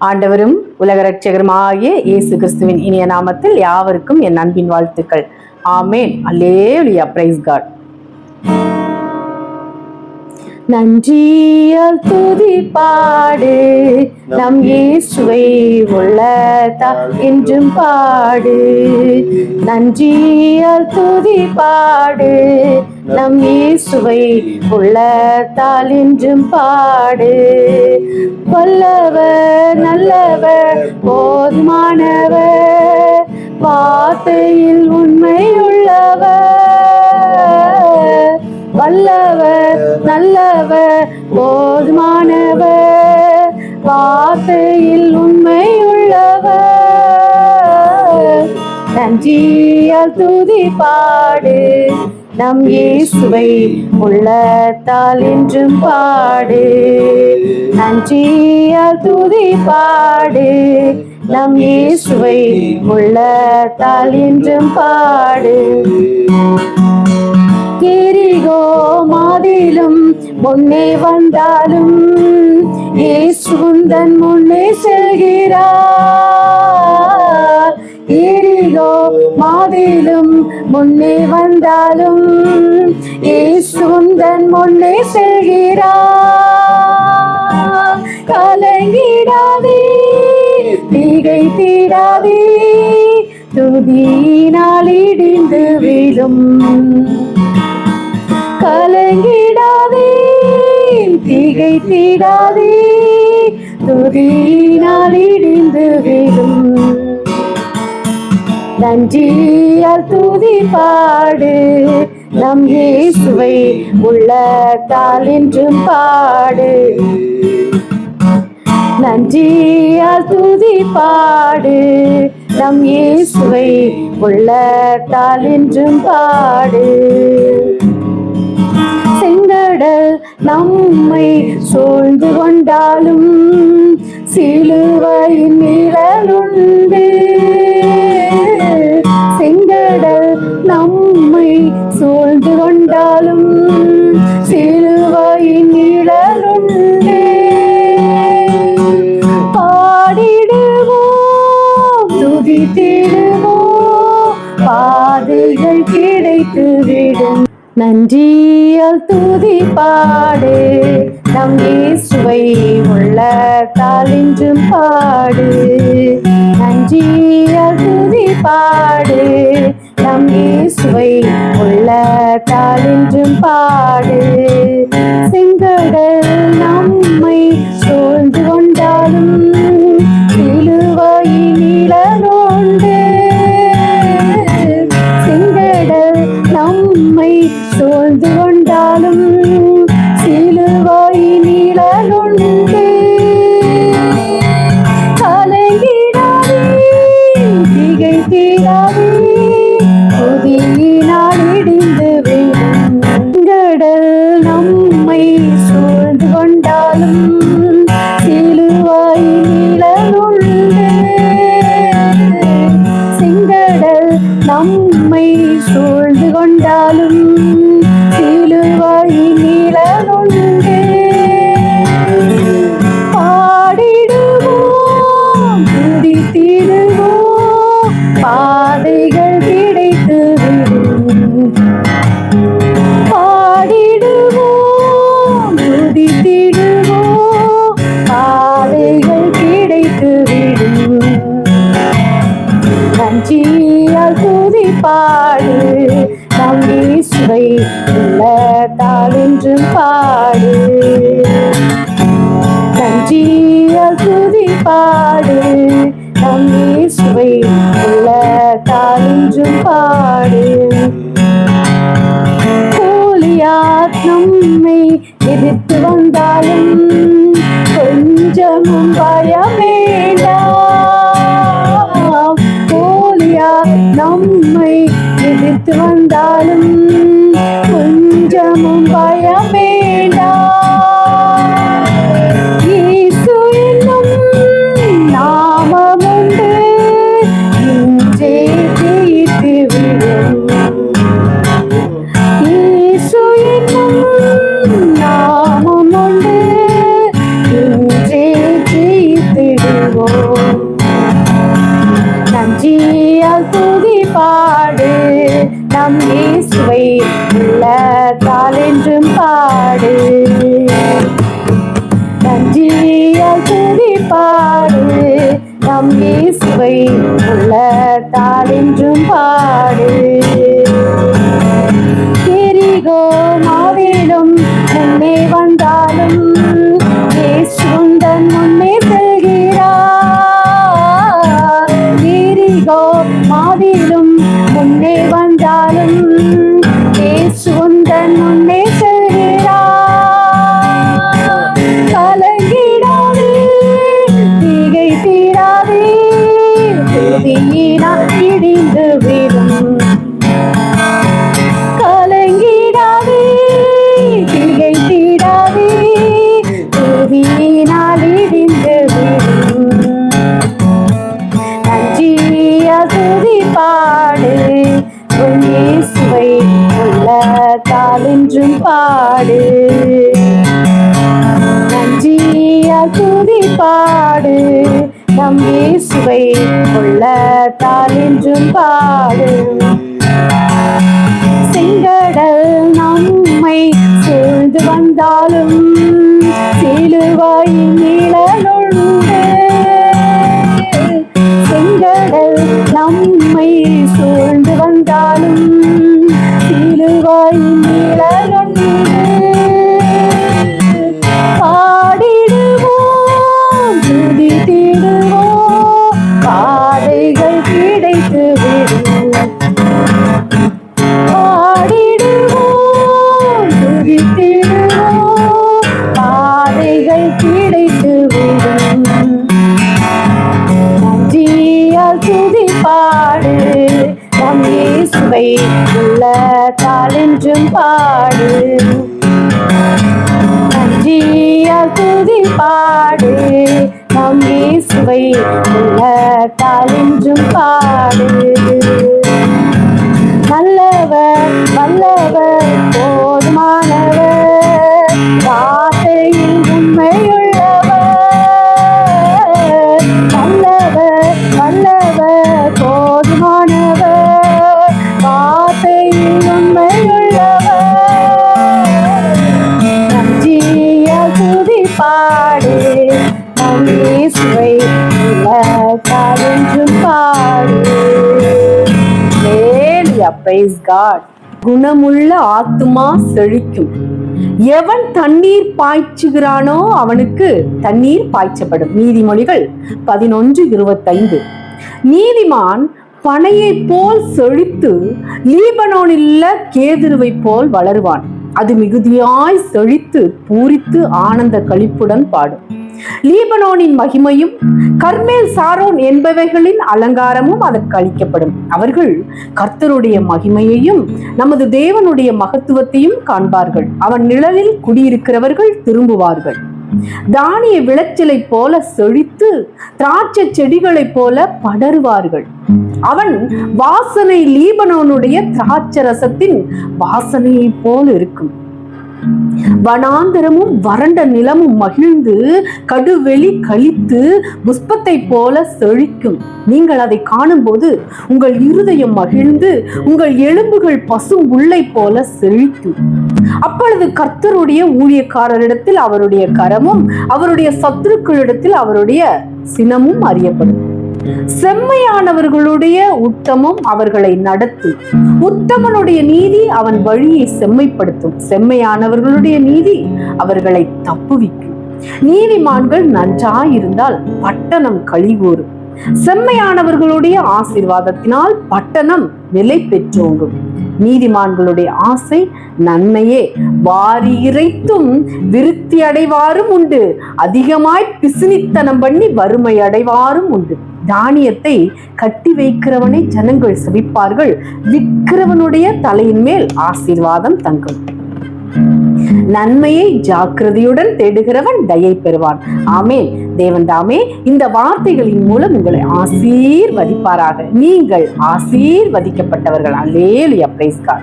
ஆண்டவரும் உலக ரட்சகருமாகிய இயேசு கிறிஸ்துவின் இனிய நாமத்தில் யாவருக்கும் என் அன்பின் வாழ்த்துக்கள். ஆமேன். அல்லேலியா. பிரைஸ் காட் நன்றியால் துதி பாடு நம் இயேசுவை உள்ளதா என்றும் பாடு. நன்றியால் துதி பாடு நம் இயேசுவை உள்ளத்தால் என்றும் பாடு. வல்லவர் நல்லவர் போதுமானவர். வார்த்தையில் உண்மையுள்ளவர் நல்லவர் போதுமானவர் வார்த்தையில் உண்மையுள்ளவர். நன்றியால் துதி பாடு நம் இயேசுவை உள்ளத்தால் என்றும் பாடு. நன்றியால் துதி பாடு நம் இயேசுவை உள்ளத்தால் என்றும் பாடு. எரிகோ மாதிலும் முன்னே வந்தாலும் இயேசுந்தன் முன்னே செல்கிறார். எரிகோ மாதிலும் முன்னே வந்தாலும் இயேசுந்தன் முன்னே செல்கிறார். கலங்கிடாதே தீகை தீடாதே துதியினால் இடிந்து விழும். கலங்கிடாதே தீகை தீடாதே துதியினால் இடிந்து விடும் நன்றியால் துதி பாடு நம் இயேசுவை உள்ளத்தால் என்றும் பாடு. நன்றியால் துதி பாடு நம் இயேசுவை உள்ளத்தால் என்றும் பாடு. நம்மை சூழ்ந்து கொண்டாலும் சிலுவை நிழலுண்டு. நன்றியால் தூதி பாடு நம் இயேசுவை உள்ள தாளின்றும் பாடு. பாடு. நம் இயேசுவை உள்ளத்தால் என்றும் பாடு. நன்றியால் துதி பாடு. நம் இயேசுவை உள்ளத்தால் என்றும் பாடு. கோலியாத் நம்மை எதிர்த்து வந்தாலும் கொஞ்சமும் பயம் வேண்டாம். எதிர்த்து பாடு. நம் இயேசுவை உள்ளத்தால் என்றும் பாடு. எரிகோ மாவேலும் முன்னே வந்தாலும் சுந்தன் முன்னே செல்கிறார் எரிகோ மாவேலும் முன்னே வந்தாலும் நஞ்சியால் துதி பாடு நம் இயேசுவை கொள்ள தாளின்றும் பாடு. செங்கடல் நம்மை சூழ்ந்து வந்தாலும் சிலுவாயின் நிழலுள் இயேசுவை உள்ள தாளென்றும் பாடு. நன்றியால் துதி பாடு. நம் இயேசுவை உள்ள தாளென்றும் பாடு. நல்லவர் வல்லவர் போதுமான பாடு. நம் இயேசுவை பாடு. குணமுள்ள ஆத்துமா செழிக்கும். எவன் தண்ணீர் பாய்ச்சுகிறானோ அவனுக்கு தண்ணீர் பாய்ச்சப்படும். நீதிமொழிகள் பதினொன்று இருபத்தைந்து. நீதிமான் பனையைப் போல் செழித்து லீபனோனில் கேதுருவை போல் வளருவான். அது மிகுதியாய் செழித்து பூரித்து ஆனந்த களிப்புடன் பாடும். லீபனோனின் மகிமையும் கர்மேல் சாரோன் என்பவைகளின் அலங்காரமும் அதற்கு அளிக்கப்படும். அவர்கள் கர்த்தருடைய மகிமையையும் நமது தேவனுடைய மகத்துவத்தையும் காண்பார்கள். அவன் நிழலில் குடியிருக்கிறவர்கள் திரும்புவார்கள். தானிய விளைச்சலைப் போல செழித்து திராட்சை செடிகளைப் போல படருவார்கள். அவன் வாசனை லீபனோனுடைய திராட்சை ரசத்தின் வாசனையைப் போல் இருக்கும். வனாந்தரமும் வறண்ட நிலமும் மகிழ்ந்து கடுவெளி கழித்து புஷ்பத்தை போல செழிக்கும். நீங்கள் அதை காணும்போது உங்கள் இருதயம் மகிழ்ந்து உங்கள் எலும்புகள் பசும் உள்ளை போல செழிக்கும். அப்பொழுது கர்த்தருடைய ஊழியக்காரரிடத்தில் அவருடைய கரமும் அவருடைய சத்துருக்களிடத்தில் அவருடைய சினமும் அறியப்படும். செம்மையானவர்களுடைய உத்தமம் அவர்களை நடத்தும். உத்தமனுடைய நீதி அவன் வழியை செம்மைப்படுத்தும். செம்மையானவர்களுடைய நீதி அவர்களை தப்புவிக்கும். நீதிமான்கள் நன்றாயிருந்தால் பட்டணம் கழிகூறும் செம்மையானவர்களுடைய ஆசீர்வாதத்தினால் பட்டணம் நிலை பெற்றோங்கும். நீதிமான்களுடைய ஆசை நன்மையே. வாரி இறைத்தும் விருத்தி அடைவாரும் உண்டு. அதிகமாய் பிசினித்தனம் பண்ணி வறுமை அடைவாரும் உண்டு. தானியத்தை கட்டி வைக்கிறவனை ஜனங்கள் செவிப்பார்கள். விற்கிறவனுடைய தலையின் மேல் ஆசீர்வாதம் தங்கும். நன்மையை ஜாக்கிரதையுடன் தேடுகிறவன் தயை பெறுவான். ஆமேன். தேவன் தாமே இந்த வார்த்தைகளின் மூலம் உங்களை ஆசீர்வதிப்பாராக. நீங்கள் ஆசீர்வதிக்கப்பட்டவர்கள். அல்லேலியா பிரைஸ்கார்